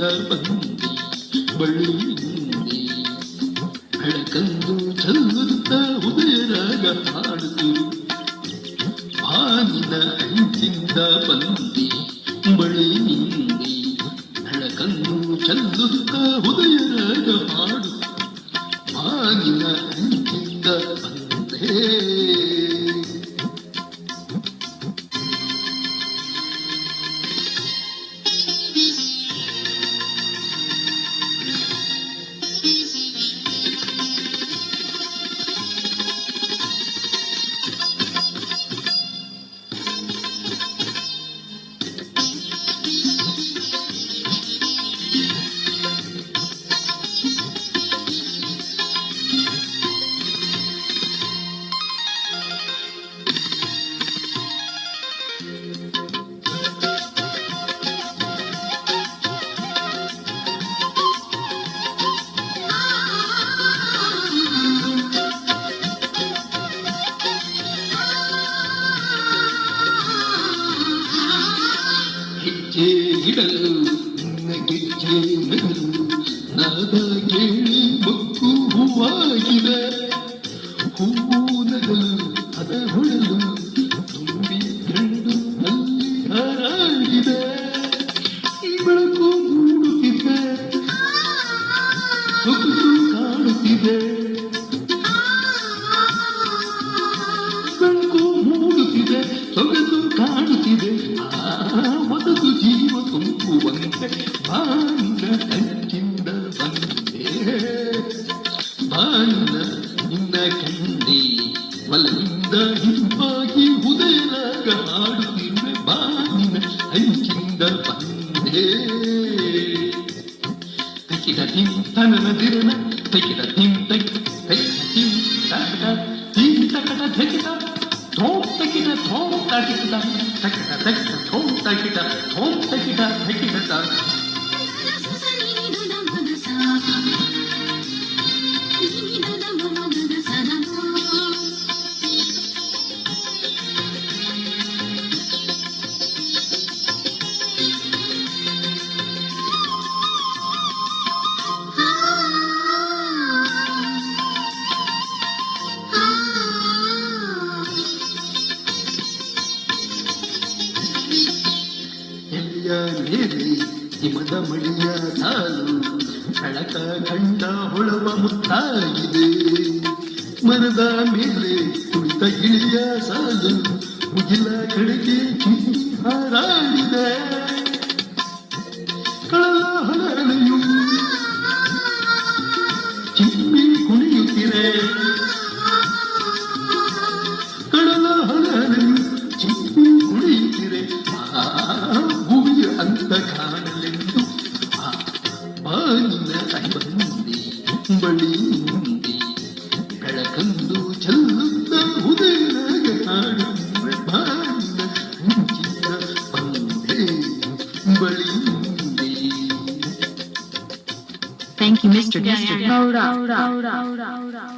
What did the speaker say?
ಅಂಚಿಂದ ಬಂದಿ ಬಳ್ಳಿಯಿಂದಿ ಬೆಳಕಂದು ಚೆಲ್ಲುತ್ತ ಉದಯರಾಗ ಹಾಡುತ್ತಿರು ಬಾನಿನ ಅಂಚಿಂದ ಬಂದಿ ಉದಯರಾಗ ಹಾಡು. ಬಾನಿನ ಅಂಚಿಂದ ಬಂದೇ. ಇಡಲು ಗೆಜ್ಜೆ ನಗಲು ನಾದ ಕೇಳಿ ಮಗ್ಗು ಹೂವಾಗಿದೆ ಹೂವು ನಗಲು ಅದ ಹೊಳಲು ತುಂಬಿ ಕಂಡು ಅಲ್ಲಿ ಹಾರಾಡಿದೆ ಈ ಬೆಳಕು ಮೂಡುತ್ತಿದೆ ಸೊಗಸು ಕಾಣುತ್ತಿದೆ ಬಾನಿನ ಅಂಚಿಂದ ಬಂದೆ. ಬಾನಿನ ನಿನ್ನ ಕಂಡೆ, ಒಲವಿಂದ ಹಿಂಪಾಗಿ ಉದಯರಾಗ ಹಾಡುತ್ತಿರುವೆ ಬಾನಿನ ಅಂಚಿಂದ ಬಂದೆ. ತೆಕಿದ ತಿಂ ತನನ ದಿರನ ತೆಕಿದ ತಿಂ ತೆಕ್ ತೆಕ್ ತಿಂ ತಕಟ ತಿಂ ತಕಟ ತೆಕಿದ ಥೋಂ ತೆಕಿದ ಥೋಂ ತಕಿದ ತಕಟ ತಕಟ ಥೋಂ ತಕಿದ ಥೋಂ ತಕಿದ ತೆಕಿದ Done. ಹಿಮದ ಮಡಿಯ ಸಾಲು ಕಳಕ ಕಂಡ ಹೊಳವ ಮುತ್ತಾಗಿದೆ. ಮರದ ಮೇಲೆ ಬಳಿ ಮುಂದೆ ಬೆಳಕಂದು ಚೆಲ್ಲುತ್ತ ಉದಯರಾಗ ಹಾಡುವ ಬಾನಿನ ಅಂಚಿನ ಬಂದೆ ಬಳಿ ಮುಂದೆ Thank you, Mr. Mr. Hold up. Hold up. Hold up. Hold up.